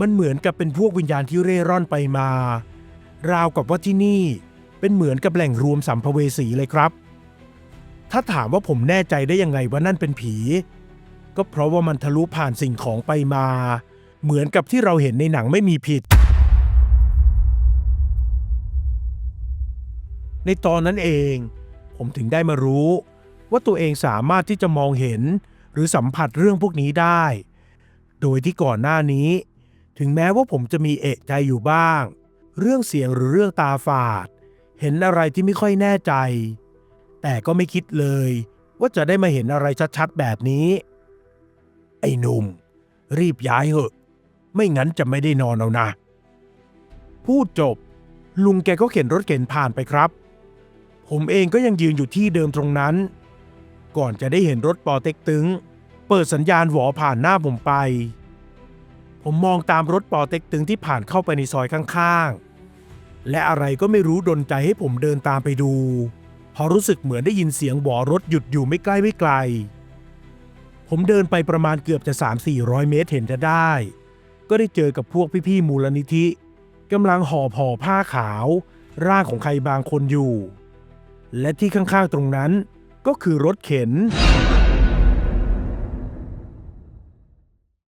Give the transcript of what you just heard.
มันเหมือนกับเป็นพวกวิญญาณที่เร่ร่อนไปมา ราวกับว่าที่นี่เป็นเหมือนกับแหล่งรวมสัมภเวสีเลยครับ ถ้าถามว่าผมแน่ใจได้ยังไงว่านั่นเป็นผี ก็เพราะว่ามันทะลุผ่านสิ่งของไปมา เหมือนกับที่เราเห็นในหนังไม่มีผิด ในตอนนั้นเอง ผมถึงได้มารู้ ว่าตัวเองสามารถที่จะมองเห็น หรือสัมผัสเรื่องพวกนี้ได้ โดยที่ก่อนหน้านี้ ถึงแม้ว่าผมจะมีเอะใจอยู่บ้าง เรื่องเสียงหรือเรื่องตาฝาด เห็นอะไรที่ไม่ค่อยแน่ใจ แต่ก็ไม่คิดเลย ว่าจะได้มาเห็นอะไรชัดๆแบบนี้ ไอ้หนุ่ม รีบย้ายเหอะ ไม่งั้นจะไม่ได้นอนเอานะ พูดจบ ลุงแกก็เข็นรถเข็นผ่านไปครับ ผมเองก็ยังยืนอยู่ที่เดิมตรงนั้น ก่อนจะได้เห็นรถปอเต็กตึง เปิดสัญญาณหวอผ่านหน้าผมไป ผมมองตามรถปอเต็กตึงที่ผ่านเข้าไปในซอยข้างๆ และอะไรก็ไม่รู้ดนใจให้ผมเดินตามไปดูเพอรู้สึกเหมือนได้ยินเสียงหวอรถหยุดอยู่ไม่ใกล้ไม่ไกล ผมเดินไปประมาณเกือบจะ 3-400 เมตรเห็นจะได้ ก็ได้เจอกับพวกพี่ๆมูลนิธิกำลังห่อผ่อผ้าขาว ร่างของใครบางคนอยู่ และที่ข้างๆตรงนั้นก็คือรถเข็น